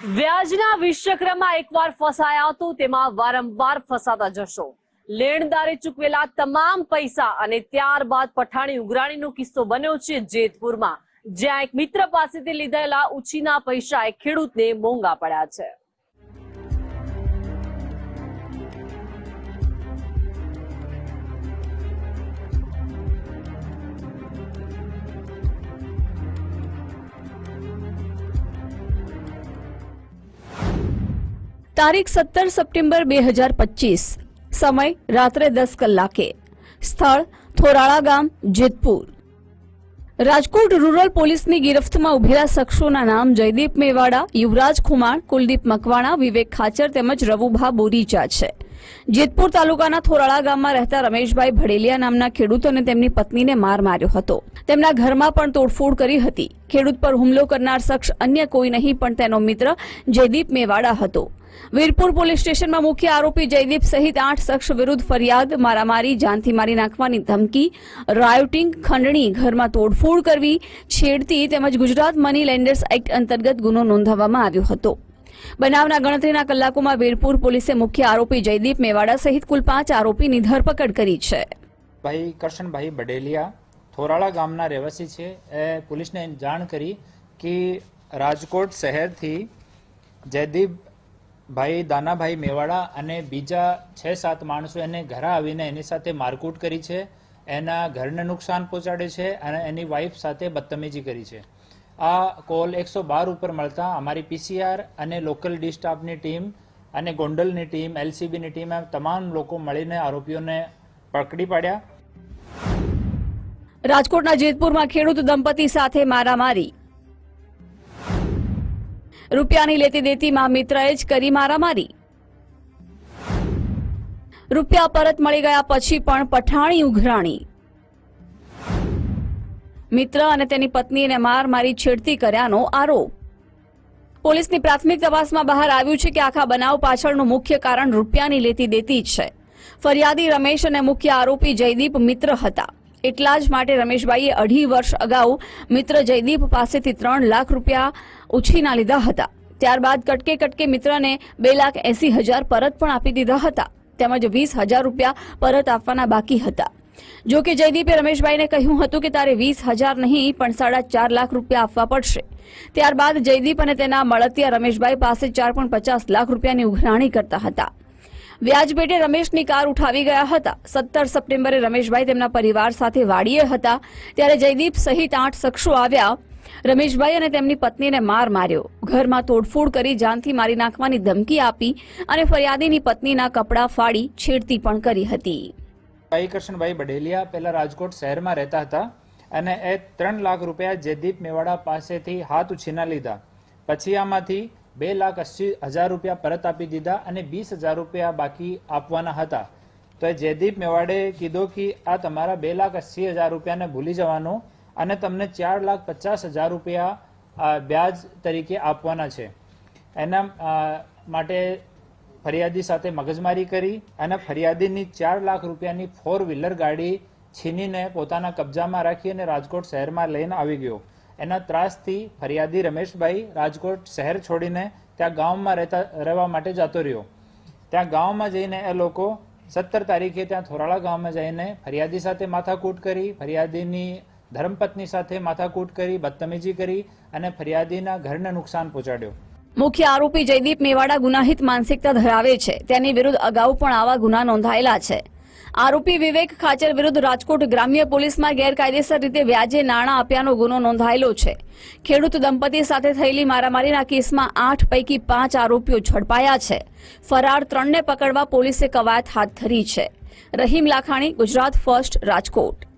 વ્યાજના વિશ્વક્રમમાં એકવાર ફસાયા તો તેમાં વારંવાર ફસાતા જશો. લેણદારે ચૂકવેલા તમામ પૈસા અને ત્યારબાદ પઠાણી ઉઘરાણીનો કિસ્સો બન્યો છે જેતપુરમાં, જ્યાં એક મિત્ર પાસેથી લીધેલા ઉછીના પૈસા એક ખેડૂતને મોંઘા પડ્યા છે. તારીખ સત્તર સપ્ટેમ્બર બે હજાર પચીસ. સમય રાત્રે દસ કલાકે. સ્થળ થોરાળા ગામ, જેતપુર. રાજકોટ રૂરલ પોલીસની ગિરફ્તમાં ઉભેલા શખ્સોના નામ જયદીપ મેવાડા, યુવરાજ ખુમાણ, કુલદીપ મકવાણા, વિવેક ખાચર તેમજ રવુભા બોરીચા છે. જેતપુર તાલુકાના થોરાળા ગામમાં રહેતા રમેશભાઈ ભડેલિયા નામના ખેડૂત અને તેમની પત્નીને માર માર્યો હતો. તેમના ઘરમાં પણ તોડફોડ કરી હતી. ખેડૂત પર હુમલો કરનાર શખ્સ અન્ય કોઈ નહીં, પણ તેનો મિત્ર જયદીપ મેવાડા હતો. વીરપુર પોલીસ સ્ટેશનમાં મુખ્ય આરોપી જયદીપ સહિત આઠ શખ્સ વિરુદ્ધ ફરિયાદ મારામારી, જાનથી મારી નાખવાની ધમકી, રાયોટિંગ, ખંડણી, ઘરમાં તોડફોડ કરવી, છેડતી તેમજ ગુજરાત મની લેન્ડર્સ એક્ટ અંતર્ગત ગુનો નોંધાવવામાં આવ્યો હતો. બનાવના ગણતરીના કલાકોમાં વીરપુર પોલીસે મુખ્ય આરોપી જયદીપ મેવાડા સહિત કુલ પાંચ આરોપીની ધરપકડ કરી છે. ભાઈ કરશનભાઈ બડેલિયા થોરાળા ગામના રહેવાસી છે. એ પોલીસને જાણ કરી કે રાજકોટ શહેરથી જયદીપ ભાઈ દાનાભાઈ મેવાડા અને બીજા છ સાત માણસો એને ઘરે આવીને એની સાથે મારકૂટ કરી છે. એના ઘરને નુકસાન પહોંચાડે છે અને એની વાઈફ સાથે બદતમીજી કરી છે. આ કોલ એકસો બાર ઉપર મળતા અમારી પીસીઆર અને લોકલ ડી ટીમ અને ગોંડલની ટીમ એલસીબીની ટીમ એમ તમામ લોકો મળીને આરોપીઓને પકડી પાડ્યા. રાજકોટના જેતપુરમાં ખેડૂત દંપતી સાથે મારામારી. રૂપિયાની લેતી દેતીમાં મિત્રએ જ કરી મારામારી. રૂપિયા પરત મળી ગયા પછી પણ પઠાણી ઉઘરાણી. મિત્ર અને તેની પત્નીને માર મારી છેડતી કર્યાનો આરોપ. પોલીસની પ્રાથમિક તપાસમાં બહાર આવ્યું છે કે આખા બનાવ પાછળનું મુખ્ય કારણ રૂપિયાની લેતી દેતી જ છે. ફરિયાદી રમેશ અને મુખ્ય આરોપી જયદીપ મિત્ર હતા. એટલા જ માટે રમેશભાઈએ અઢી વર્ષ અગાઉ મિત્ર જયદીપ પાસેથી ત્રણ લાખ રૂપિયા ઉછીના લીધા હતા. ત્યારબાદ કટકે કટકે મિત્રને બે લાખ એસી હજાર પરત પણ આપી દીધા હતા. તેમજ વીસ હજાર રૂપિયા પરત આપવાના બાકી હતા. જો કે જયદીપે રમેશભાઈને કહ્યું હતું કે તારે વીસ હજાર નહીં, પણ સાડા ચાર લાખ રૂપિયા આપવા પડશે. ત્યારબાદ જયદીપ અને તેના મળતિયા રમેશભાઈ પાસે ચાર પણ પચાસ લાખ રૂપિયાની ઉઘરાણી કરતા હતા. વ્યાજ પેટે રમેશની કાર ઉઠાવી ગયા હતા. સત્તર સપ્ટેમ્બરે રમેશભાઈ તેમના પરિવાર સાથે વાડીએ હતા. ત્યારે જયદીપ સહિત આઠ શખ્સો આવ્યા. રમેશભાઈ અને તેમની પત્નીને માર માર્યો. ઘરમાં તોડફોડ કરી જાનથી મારી નાખવાની ધમકી આપી અને ફરિયાદીની પત્નીના કપડાં ફાડી છેડતી પણ કરી હતી. ભાઈ કરશનભાઈ બડેલિયા પહેલા રાજકોટ શહેરમાં રહેતા હતા અને એ ત્રણ લાખ રૂપિયા જયદીપ મેવાડા પાસેથી હાથ ઉછીના લીધા. પછી આમાંથી બે લાખ અસી હજાર રૂપિયા પરત આપી દીધા અને વીસ હજાર રૂપિયા બાકી આપવાના હતા. તો એ જયદીપ મેવાડે કીધું કે આ તમારા બે લાખ અસી હજાર રૂપિયાને ભૂલી જવાનું અને તમને ચાર લાખ પચાસ હજાર રૂપિયા વ્યાજ તરીકે આપવાના છે. એના માટે ફરિયાદી સાથે મગજમારી કરી અને ફરિયાદીની ચાર લાખ રૂપિયાની ફોર વ્હીલર ગાડી છીનીને પોતાના કબજામાં રાખી અને રાજકોટ શહેરમાં લઈને આવી ગયો. એના ત્રાસથી ફરિયાદી રમેશભાઈ રાજકોટ શહેર છોડીને ત્યાં ગામમાં રહેતા, રહેવા માટે જતો રહ્યો. ત્યાં ગામમાં જઈને એ લોકો સત્તર તારીખે ત્યાં થોરાળા ગામમાં જઈને ફરિયાદી સાથે માથાકૂટ કરી, ફરિયાદીની ધર્મપત્ની સાથે માથાકૂટ કરી, બદતમીજી કરી અને ફરિયાદીના ઘરને નુકસાન પહોંચાડ્યો. મુખ્ય આરોપી જયદીપ મેવાડા ગુનાહિત માનસિકતા ધરાવે છે. તેની વિરુદ્ધ અગાઉ પણ આવા ગુના નોંધાયેલા છે. આરોપી વિવેક ખાચર વિરુદ્ધ રાજકોટ ગ્રામ્ય પોલીસમાં ગેરકાયદેસર રીતે વ્યાજે નાણાં આપ્યાનો ગુનો નોંધાયેલો છે. ખેડૂત દંપતી સાથે થયેલી મારામારીના કેસમાં આઠ પૈકી પાંચ આરોપીઓ ઝડપાયા છે. ફરાર ત્રણને પકડવા પોલીસે કવાયત હાથ ધરી છે. રહીમ લાખાણી, ગુજરાત ફર્સ્ટ, રાજકોટ.